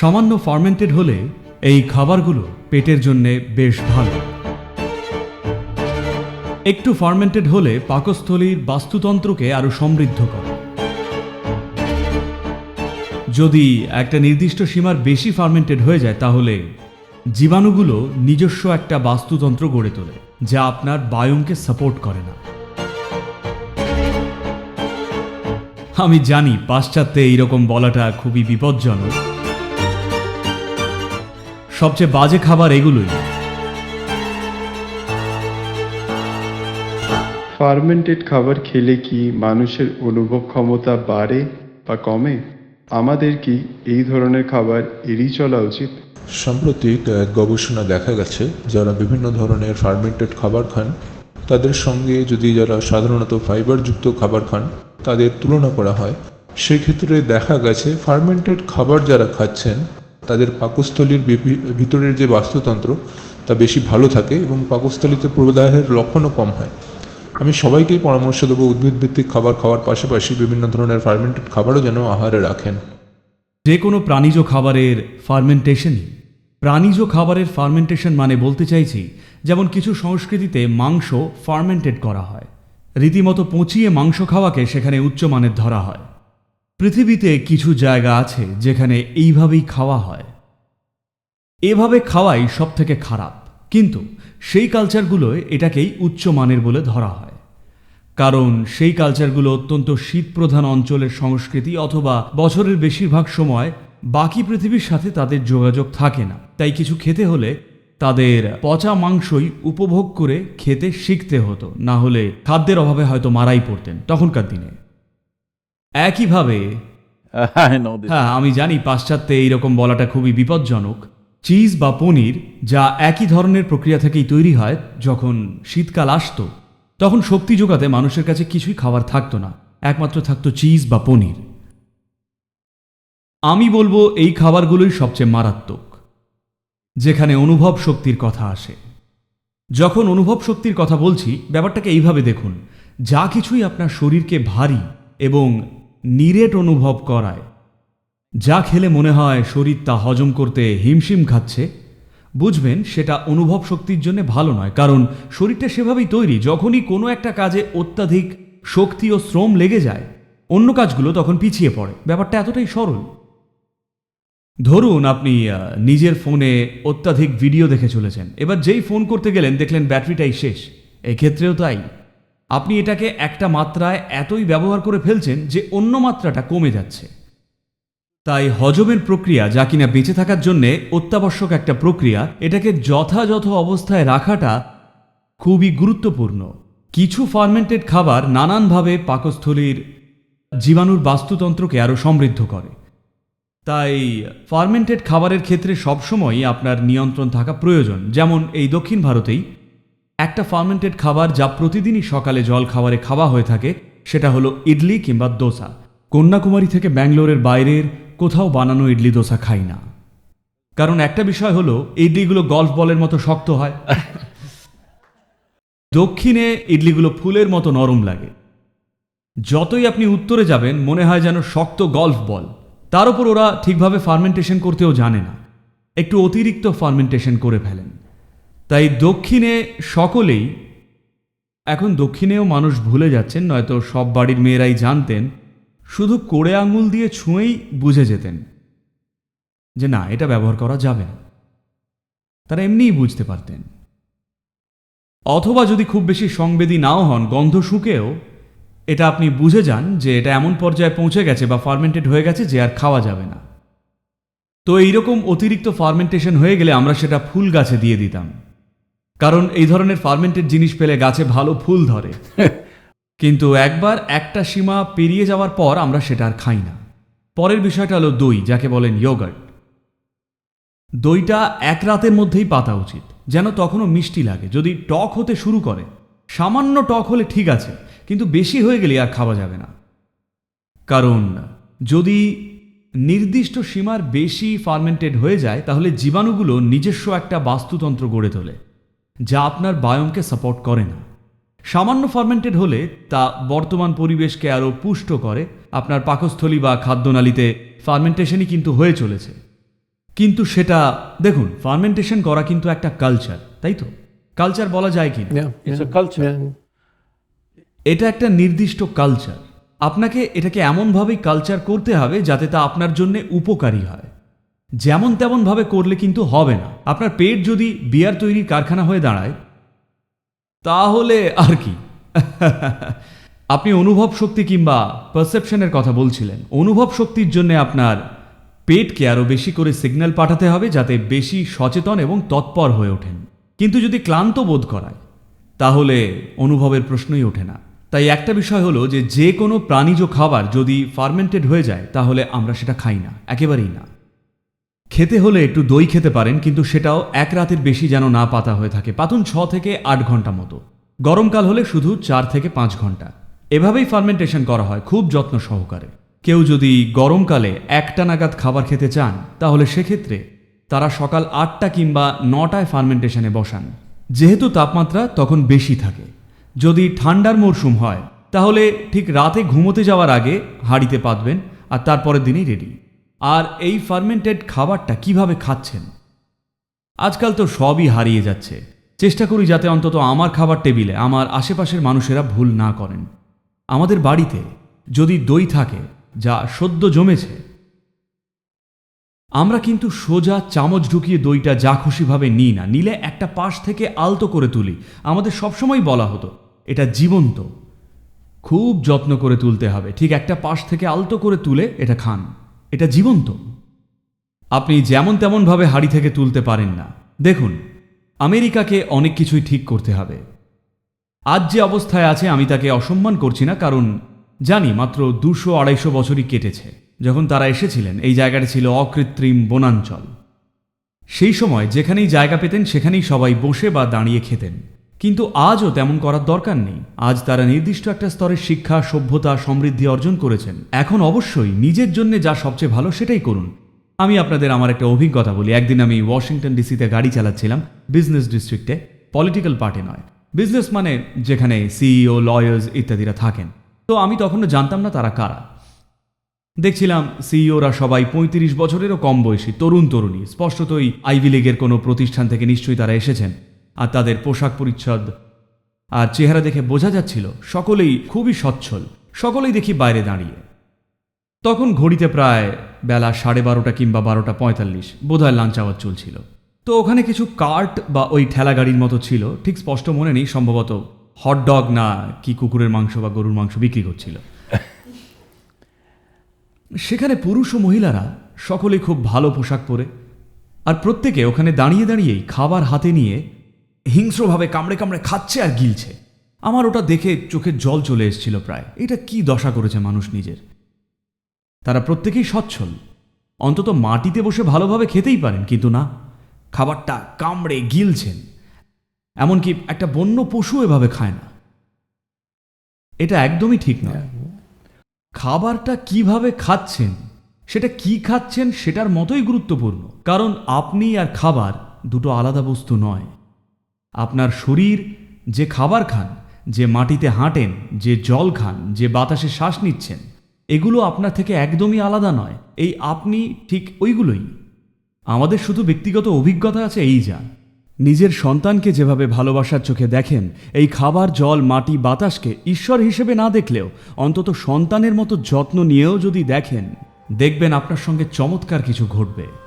সামান্য ফার্মেন্টেড হলে এই খাবারগুলো পেটের জন্য বেশ ভালো। একটু ফার্মেন্টেড হলে পাকস্থলীর বাস্তুতন্ত্রকে আরও সমৃদ্ধ করে। যদি একটা নির্দিষ্ট সীমার বেশি ফার্মেন্টেড হয়ে যায়, তাহলে জীবাণুগুলো নিজস্ব একটা বাস্তুতন্ত্র গড়ে তোলে, যা আপনার বায়ুমকে সাপোর্ট করে না। আমি জানি পাশ্চাত্যে এইরকম বলাটা খুবই বিপজ্জনক সবচেয়ে বাজে খাবার এগুলোই। ফার্মেন্টেড খাবার খেলে কি মানুষের অনুভব ক্ষমতা বাড়ে বা কমে? আমাদের কি এই ধরনের খাবার এড়িয়ে চলা উচিত? সাম্প্রতিক এক গবেষণা দেখা গেছে যারা বিভিন্ন ধরনের ফার্মেন্টেড খাবার খান তাদের সঙ্গে যদি যারা সাধারণত ফাইবারযুক্ত খাবার খান তাদের তুলনা করা হয়। সেক্ষেত্রে দেখা গেছে ফার্মেন্টেড খাবার যারা খাচ্ছেন তাদের পাকস্থলীর ভিতরের যে বাস্তুতন্ত্র, তা বেশি ভালো থাকে এবং পাকস্থলীতে প্রদাহের লক্ষণও কম হয়। আমি সবাইকেই পরামর্শ দেবো উদ্ভিদভিত্তিক খাবার খাওয়ার পাশাপাশি বিভিন্ন ধরনের ফার্মেন্টেড খাবারও যেন আহারে রাখেন। যে কোনো প্রাণীজ খাবারের ফার্মেন্টেশনই প্রাণীজ খাবারের ফার্মেন্টেশন মানে বলতে চাইছি, যেমন কিছু সংস্কৃতিতে মাংস ফার্মেন্টেড করা হয়। রীতিমতো পচিয়ে মাংস খাওয়াকে সেখানে উচ্চমানের ধরা হয়। পৃথিবীতে কিছু জায়গা আছে যেখানে এইভাবেই খাওয়া হয়। এভাবে খাওয়াই সব থেকে খারাপ। কিন্তু সেই কালচারগুলোয় এটাকেই উচ্চমানের বলে ধরা হয়। কারণ সেই কালচারগুলো অত্যন্ত শীতপ্রধান অঞ্চলের সংস্কৃতি অথবা বছরের বেশিরভাগ সময় বাকি পৃথিবীর সাথে তাদের যোগাযোগ থাকে না। তাই কিছু খেতে হলে তাদের পচা মাংসই উপভোগ করে খেতে শিখতে হতো। না হলে খাদ্যের অভাবে হয়তো মারাই পড়তেন তখনকার দিনে। একইভাবে I know this. হ্যাঁ আমি জানি পাশ্চাত্যে এইরকম বলাটা খুবই বিপজ্জনক। চিজ বা পনির যা একই ধরনের প্রক্রিয়া থেকেই তৈরি হয় যখন শীতকাল আসতো তখন শক্তি যোগাতে মানুষের কাছে কিছুই খাবার থাকতো না একমাত্র থাকতো চিজ বা পনির। আমি বলব এই খাবারগুলোই সবচেয়ে মারাত্মক যেখানে অনুভব শক্তির কথা আসে। যখন অনুভব শক্তির কথা বলছি ব্যাপারটাকে এইভাবে দেখুন যা কিছুই আপনার শরীরকে ভারী এবং নিরেট অনুভব করায়। যা খেলে মনে হয় শরীর তা হজম করতে হিমশিম খাচ্ছে, বুঝবেন সেটা অনুভব শক্তির জন্য ভালো নয়, কারণ শরীরটা সেভাবেই তৈরি, যখনই কোনো একটা কাজে অত্যাধিক শক্তি ও শ্রম লেগে যায়, অন্য কাজগুলো তখন পিছিয়ে পড়ে। ব্যাপারটা এতটাই সরল। ধরুন আপনি নিজের ফোনে অত্যাধিক ভিডিও দেখে চলেছেন। এবার যেই ফোন করতে গেলেন, দেখলেন ব্যাটারিটাই শেষ। এক্ষেত্রেও তাই। আপনি এটাকে একটা মাত্রায় এতই ব্যবহার করে ফেলছেন যে অন্য মাত্রাটা কমে যাচ্ছে। তাই হজমের প্রক্রিয়া যা কিনা বেঁচে থাকার জন্য অত্যাবশ্যক একটা প্রক্রিয়া, এটাকে যথাযথ অবস্থায় রাখাটা খুবই গুরুত্বপূর্ণ। কিছু ফার্মেন্টেড খাবার নানানভাবে পাকস্থলীর জীবাণুর বাস্তুতন্ত্রকে আরও সমৃদ্ধ করে। তাই ফার্মেন্টেড খাবারের ক্ষেত্রে সবসময়ই আপনার নিয়ন্ত্রণ থাকা প্রয়োজন, যেমন এই দক্ষিণ ভারতেই একটা ফার্মেন্টেড খাবার যা প্রতিদিনই সকালে জল খাবারে খাওয়া হয়ে থাকে, সেটা হলো ইডলি কিংবা দোসা। কন্যাকুমারী থেকে ব্যাঙ্গালোরের বাইরের কোথাও বানানো ইডলি দোসা খাই না। কারণ একটা বিষয় হলো, ইডলিগুলো গল্ফ বলের মতো শক্ত হয়। দক্ষিণে ইডলিগুলো ফুলের মতো নরম লাগে। যতই আপনি উত্তরে যাবেন, মনে হয় যেন শক্ত গল্ফ বল তার উপর ওরা ঠিকভাবে ফার্মেন্টেশন করতেও জানে না। একটু অতিরিক্ত ফার্মেন্টেশন করে ফেলেন। তাই দক্ষিণে সকলেই, এখন দক্ষিণেও মানুষ ভুলে যাচ্ছেন, নয়তো সব বাড়ির মেয়েরাই জানতেন, শুধু কোড়ে আঙুল দিয়ে ছুঁয়েই বুঝে যেতেন যে না, এটা ব্যবহার করা যাবে না। তারা এমনিই বুঝতে পারতেন। অথবা যদি খুব বেশি সংবেদী নাও হন, গন্ধ শুকেও, এটা আপনি বুঝে যান যে এটা এমন পর্যায়ে পৌঁছে গেছে বা ফার্মেন্টেড হয়ে গেছে যে আর খাওয়া যাবে না। তো এইরকম অতিরিক্ত ফার্মেন্টেশন হয়ে গেলে আমরা সেটা ফুল গাছে দিয়ে দিতাম। কারণ এই ধরনের ফার্মেন্টেড জিনিস পেলে গাছে ভালো ফুল ধরে। কিন্তু একবার একটা সীমা পেরিয়ে যাওয়ার পর আমরা সেটা আর খাই না। পরের বিষয়টা হলো দই যাকে বলেন ইয়োগার্ট দইটা এক রাতের মধ্যেই পাতা উচিত যেন তখনও মিষ্টি লাগে। যদি টক হতে শুরু করে সামান্য টক হলে ঠিক আছে কিন্তু বেশি হয়ে গেলে আর খাওয়া যাবে না। কারণ যদি নির্দিষ্ট সীমার বেশি ফার্মেন্টেড হয়ে যায় তাহলে জীবাণুগুলো নিজস্ব একটা বাস্তুতন্ত্র গড়ে তোলে। যা আপনার বায়মকে সাপোর্ট করে না। সামান্য ফার্মেন্টেড হলে তা বর্তমান পরিবেশকে আরও পুষ্ট করে। আপনার পাকস্থলী বা খাদ্যনালীতে ফার্মেন্টেশনই কিন্তু হয়ে চলেছে। কিন্তু সেটা দেখুন ফার্মেন্টেশন করা কিন্তু একটা কালচার তাই তো? কালচার বলা যায় কি yeah. এটা একটা নির্দিষ্ট কালচার। আপনাকে এটাকে এমনভাবেই কালচার করতে হবে যাতে তা আপনার জন্য উপকারী হয়। যেমন তেমনভাবে করলে কিন্তু হবে না। আপনার পেট যদি বিয়ার তৈরির কারখানা হয়ে দাঁড়ায়, তাহলে আর কি? আপনি অনুভব শক্তি কিংবা পারসেপশনের কথা বলছিলেন। অনুভব শক্তির জন্য আপনার পেটকে আরও বেশি করে সিগন্যাল পাঠাতে হবে যাতে বেশি সচেতন এবং তৎপর হয়ে ওঠেন। কিন্তু যদি ক্লান্ত বোধ করায়, তাহলে অনুভবের প্রশ্নই ওঠে না। তাই একটা বিষয় হলো যে যে কোনো প্রাণীজ খাবার যদি ফার্মেন্টেড হয়ে যায়, তাহলে আমরা সেটা খাই না। একেবারেই না। খেতে হলে একটু দই খেতে পারেন, কিন্তু সেটাও এক রাতের বেশি যেন না পাতা হয়ে থাকে। পাতুন ছ থেকে আট ঘণ্টা মতো। গরমকাল হলে শুধু চার থেকে পাঁচ ঘণ্টা। এভাবেই ফার্মেন্টেশন করা হয় খুব যত্ন সহকারে। কেউ যদি গরমকালে একটা নাগাদ খাবার খেতে চান, তাহলে সেক্ষেত্রে তারা সকাল আটটা কিংবা নটায় ফার্মেন্টেশনে বসান। যেহেতু তাপমাত্রা তখন বেশি থাকে। যদি ঠান্ডার মরশুম হয়, তাহলে ঠিক রাতে ঘুমোতে যাওয়ার আগে হাঁড়িতে পাতবেন আর তারপরের দিনই রেডি। আর এই ফার্মেন্টেড খাবারটা কীভাবে খাচ্ছেন? আজকাল তো সবই হারিয়ে যাচ্ছে। চেষ্টা করি যাতে অন্তত আমার খাবার টেবিলে আমার আশেপাশের মানুষেরা ভুল না করেন। আমাদের বাড়িতে যদি দই থাকে যা সদ্য জমেছে, আমরা কিন্তু সোজা চামচ ঢুকিয়ে দইটা যা খুশিভাবে নিই না। নিলে একটা পাশ থেকে আলতো করে তুলি। আমাদের সবসময় বলা হতো, এটা জীবন্ত। খুব যত্ন করে তুলতে হবে। ঠিক একটা পাশ থেকে আলতো করে তুলে এটা খান। এটা জীবন্ত। আপনি যেমন তেমনভাবে হাড়ি থেকে তুলতে পারেন না। দেখুন, আমেরিকাকে অনেক কিছুই ঠিক করতে হবে। আজ যে অবস্থায় আছে আমি তাকে অসম্মান করছি না, কারণ জানি মাত্র দুশো আড়াইশো বছরই কেটেছে। যখন তারা এসেছিলেন, এই জায়গাটা ছিল অকৃত্রিম বনাঞ্চল। সেই সময় যেখানেই জায়গা পেতেন, সেখানেই সবাই বসে বা দাঁড়িয়ে খেতেন। কিন্তু আজও তেমন করার দরকার নেই। আজ তারা নির্দিষ্ট একটা স্তরের শিক্ষা, সভ্যতা, সমৃদ্ধি অর্জন করেছেন। এখন অবশ্যই নিজের জন্য যা সবচেয়ে ভালো সেটাই করুন। আমি আপনাদের আমার একটা অভিজ্ঞতা বলি। একদিন আমি ওয়াশিংটন ডিসিতে গাড়ি চালাচ্ছিলাম, বিজনেস ডিস্ট্রিক্টে, পলিটিক্যাল পার্টি নয়। বিজনেস মানে যেখানে সিইও, লয়ার্স ইত্যাদিরা থাকেন। তো আমি তখনও জানতাম না তারা কারা। দেখছিলাম সিইওরা সবাই পঁয়ত্রিশ বছরেরও কম বয়সী, তরুণ, তরুণী। স্পষ্টতই আইভি লীগের কোনো প্রতিষ্ঠান থেকে নিশ্চয়ই তারা এসেছেন। আর তাদের পোশাক পরিচ্ছদ। আর চেহারা দেখে বোঝা যাচ্ছিল, সকলেই খুবই সচ্ছল, সকলেই দেখি বাইরে দাঁড়িয়ে। তখন ঘড়িতে প্রায় বেলা সাড়ে বারোটা কিংবা বারোটা পঁয়তাল্লিশ বোধহয় লাঞ্চ আওয়ার চলছিল। তো ওখানে কিছু কার্ট বা ওই ঠেলা গাড়ির মতো ছিল, ঠিক স্পষ্ট মনে নেই, সম্ভবত হটডগ না কি কুকুরের মাংস বা গরুর মাংস বিক্রি করছিল। সেখানে পুরুষ ও মহিলারা সকলে খুব ভালো পোশাক পরে, আর প্রত্যেকে ওখানে দাঁড়িয়ে দাঁড়িয়েই খাবার হাতে নিয়ে হিংস্রভাবে কামড়ে কামড়ে খাচ্ছে আর গিলছে। আমার ওটা দেখে চোখের জল চলে এসেছিল প্রায়। এটা কি দশা করেছে মানুষ নিজের? তারা প্রত্যেকেই সচ্ছল। অন্তত মাটিতে বসে ভালোভাবে খেতেই পারেন, কিন্তু না। খাবারটা কামড়ে গিলছেন। এমনকি একটা বন্য পশু এভাবে খায় না। এটা একদমই ঠিক নয়। খাবারটা কীভাবে খাচ্ছেন, সেটা কি খাচ্ছেন, সেটার মতোই গুরুত্বপূর্ণ। কারণ আপনি আর খাবার দুটো আলাদা বস্তু নয়। আপনার শরীর যে খাবার খান, যে মাটিতে হাঁটেন, যে জল খান, যে বাতাসে শ্বাস নিচ্ছেন, এগুলো আপনার থেকে একদমই আলাদা নয়। এই আপনি ঠিক ওইগুলোই। আমাদের শুধু ব্যক্তিগত অভিজ্ঞতা আছে এই যা। নিজের সন্তানকে যেভাবে ভালোবাসার চোখে দেখেন, এই খাবার, জল, মাটি, বাতাসকে ঈশ্বর হিসেবে না দেখলেও, অন্তত সন্তানের মতো যত্ন নিয়েও যদি দেখেন, দেখবেন আপনার সঙ্গে চমৎকার কিছু ঘটবে।